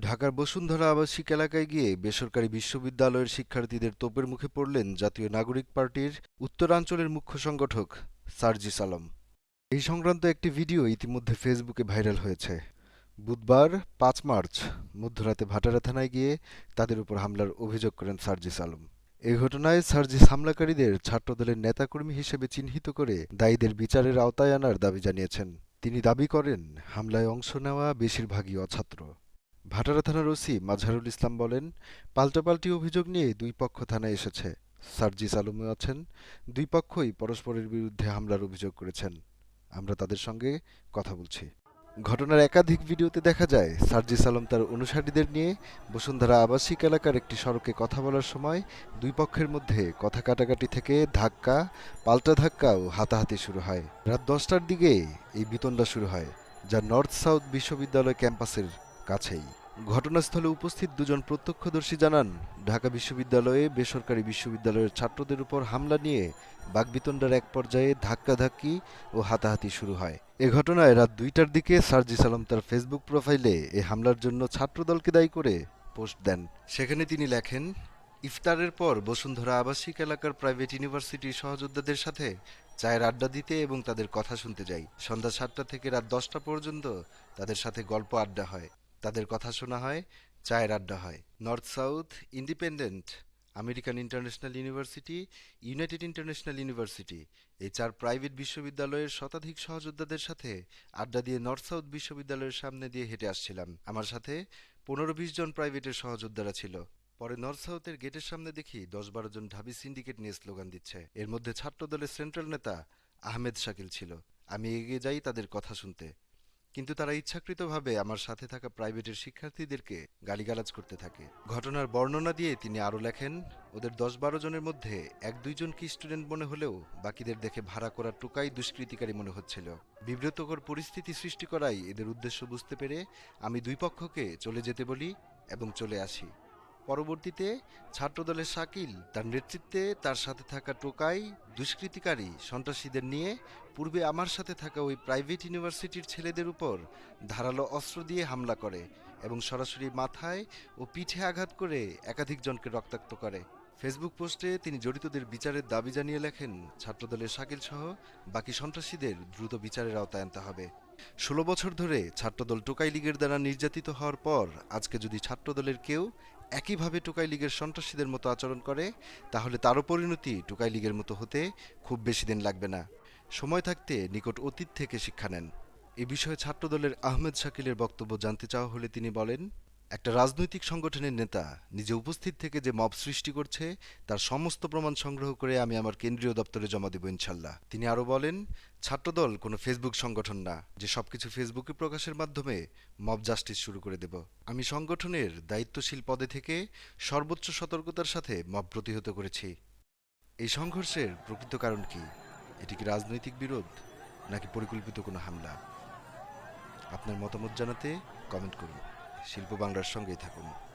ঢাকার বসুন্ধরা আবাসিক এলাকায় গিয়ে বেসরকারি বিশ্ববিদ্যালয়ের শিক্ষার্থীদের তোপের মুখে পড়লেন জাতীয় নাগরিক পার্টির উত্তরাঞ্চলের মুখ্য সংগঠক সার্জিস আলম এই সংক্রান্ত একটি ভিডিও ইতিমধ্যে ফেসবুকে ভাইরাল হয়েছে। বুধবার পাঁচ মার্চ, মধ্যরাতে ভাটারা থানায় গিয়ে তাদের উপর হামলার অভিযোগ করেন সার্জিস আলম এই ঘটনায় সার্জিস হামলাকারীদের ছাত্রদলের নেতাকর্মী হিসেবে চিহ্নিত করে দায়ীদের বিচারের আওতায় আনার দাবি জানিয়েছেন। তিনি দাবি করেন, হামলায় অংশ নেওয়া বেশিরভাগই অছাত্র। ভাটারা থানার ওসি মাজহারুল ইসলাম বলেন, পাল্টাপাল্টি অভিযোগ নিয়ে দুই পক্ষ থানায় এসেছে। সার্জিস আলমও আছেন, দুই পক্ষই পরস্পরের বিরুদ্ধে হামলার অভিযোগ করেছেন। আমরা তাদের সঙ্গে কথা বলছি। ঘটনার একাধিক ভিডিওতে দেখা যায়, সার্জিস আলম তার অনুসারীদের নিয়ে বসুন্ধরা আবাসিক এলাকার একটি সড়কে কথা বলার সময় দুই পক্ষের মধ্যে কথা কাটাকাটি থেকে ধাক্কা, পাল্টা ধাক্কা ও হাতাহাতি শুরু হয়। রাত দশটার দিকে এই বিতণ্ডা শুরু হয়, যা নর্থ সাউথ বিশ্ববিদ্যালয় ক্যাম্পাসের কাছেই। ঘটনাস্থলে উপস্থিত দুজন প্রত্যক্ষদর্শী জানান, ঢাকা বিশ্ববিদ্যালয়ে বেসরকারি বিশ্ববিদ্যালয়ের ছাত্রদের উপর হামলা নিয়ে বাগবিতণ্ডার এক পর্যায়ে ধাক্কাধাক্কি ও হাতাহাতি শুরু হয়। এ ঘটনায় রাত দুইটার দিকে সার্জিস আলম তার ফেসবুক প্রোফাইলে এ হামলার জন্য ছাত্রদলকে দায়ী করে পোস্ট দেন। সেখানে তিনি লেখেন, ইফতারের পর বসুন্ধরা আবাসিক এলাকার প্রাইভেট ইউনিভার্সিটির সহযোদ্ধাদের সাথে চায়ের আড্ডা দিতে এবং তাদের কথা শুনতে যাই। সন্ধ্যা সাতটা থেকে রাত দশটা পর্যন্ত তাদের সাথে গল্প আড্ডা হয়। তাদের কথা শোনা হয়, চায়ের আড্ডা হয়। North South Independent American International University, United International University এই চার প্রাইভেট বিশ্ববিদ্যালয়ের শতাধিক সহযোদ্ধাদের সাথে আড্ডা দিয়ে নর্থ সাউথ বিশ্ববিদ্যালয়ের সামনে দিয়ে হেঁটে আসছিলাম। আমার সাথে পনেরো বিশ জন প্রাইভেটের সহযোদ্ধারা ছিল। পরে নর্থ সাউথের গেটের সামনে দেখি দশ বারো জন ঢাবি সিন্ডিকেট নিয়ে স্লোগান দিচ্ছে। এর মধ্যে ছাত্রদলের সেন্ট্রাল নেতা আহমেদ শাকিল ছিল। আমি এগিয়ে যাই তাদের কথা শুনতে। কিন্তু তারা ইচ্ছাকৃতভাবে আমার সাথে থাকা প্রাইভেটের শিক্ষার্থীদেরকে গালিগালাজ করতে থাকে। ঘটনার বর্ণনা দিয়ে তিনি আরও লেখেন, ওদের দশ বারো জনের মধ্যে এক দুইজন কি স্টুডেন্ট মনে হলেও বাকিদের দেখে ভাড়া করা টোকাই দুষ্কৃতিকারী মনে হচ্ছিল। বিব্রতকর পরিস্থিতি সৃষ্টি করাই এদের উদ্দেশ্য বুঝতে পেরে আমি দুই পক্ষকে চলে যেতে বলি এবং চলে আসি। পরবর্তীতে ছাত্রদলের শাকিল তার নেতৃত্বে তার সাথে থাকা টোকাই দুষ্কৃতিকারী সন্ত্রাসীদের নিয়ে পূর্বে আমার সাথে থাকা ওই প্রাইভেট ইউনিভার্সিটির ছেলেদের উপর ধারালো অস্ত্র দিয়ে হামলা করে এবং সরাসরি মাথায় ও পিঠে আঘাত করে একাধিক জনকে রক্তাক্ত করে। ফেসবুক পোস্টে তিনি জড়িতদের বিচারের দাবি জানিয়ে লেখেন, ছাত্রদলের শাকিল সহ বাকি সন্ত্রাসীদের দ্রুত বিচারের আওতায় আনতে হবে। ষোলো বছর ধরে ছাত্রদল টোকাই লীগের দ্বারা নির্যাতিত হওয়ার পর আজকে যদি ছাত্রদলের কেউ একইভাবে টোকাই লীগের সন্ত্রাসীদের মতো আচরণ করে, তাহলে তারও পরিণতি টোকাই লীগের মতো হতে খুব বেশি দিন লাগবে না। সময় থাকতে নিকট অতীত থেকে শিক্ষা নেন। এ বিষয়ে ছাত্রদলের আহমেদ শাকিলের বক্তব্য জানতে চাওয়া হলে তিনি বলেন একটা রাজনৈতিক সংগঠনের নেতা নিজে উপস্থিত থেকে যে মব সৃষ্টি করছে, তার সমস্ত প্রমাণ সংগ্রহ করে আমি আমার কেন্দ্রীয় দপ্তরে জমা দেব ইনশাল্লাহ। তিনি আরও বলেন, ছাত্রদল কোনো ফেসবুক সংগঠন না, যে সবকিছু ফেসবুকে প্রকাশের মাধ্যমে মব জাস্টিস শুরু করে দেব। আমি সংগঠনের দায়িত্বশীল পদে থেকে সর্বোচ্চ সতর্কতার সাথে মব প্রতিহত করেছি। এই সংঘর্ষের প্রকৃত কারণ কি? এটি কি রাজনৈতিক বিরোধ, নাকি পরিকল্পিত কোনো হামলা? আপনার মতামত জানাতে কমেন্ট করুন। শিল্প বাংলার সঙ্গেই থাকুন।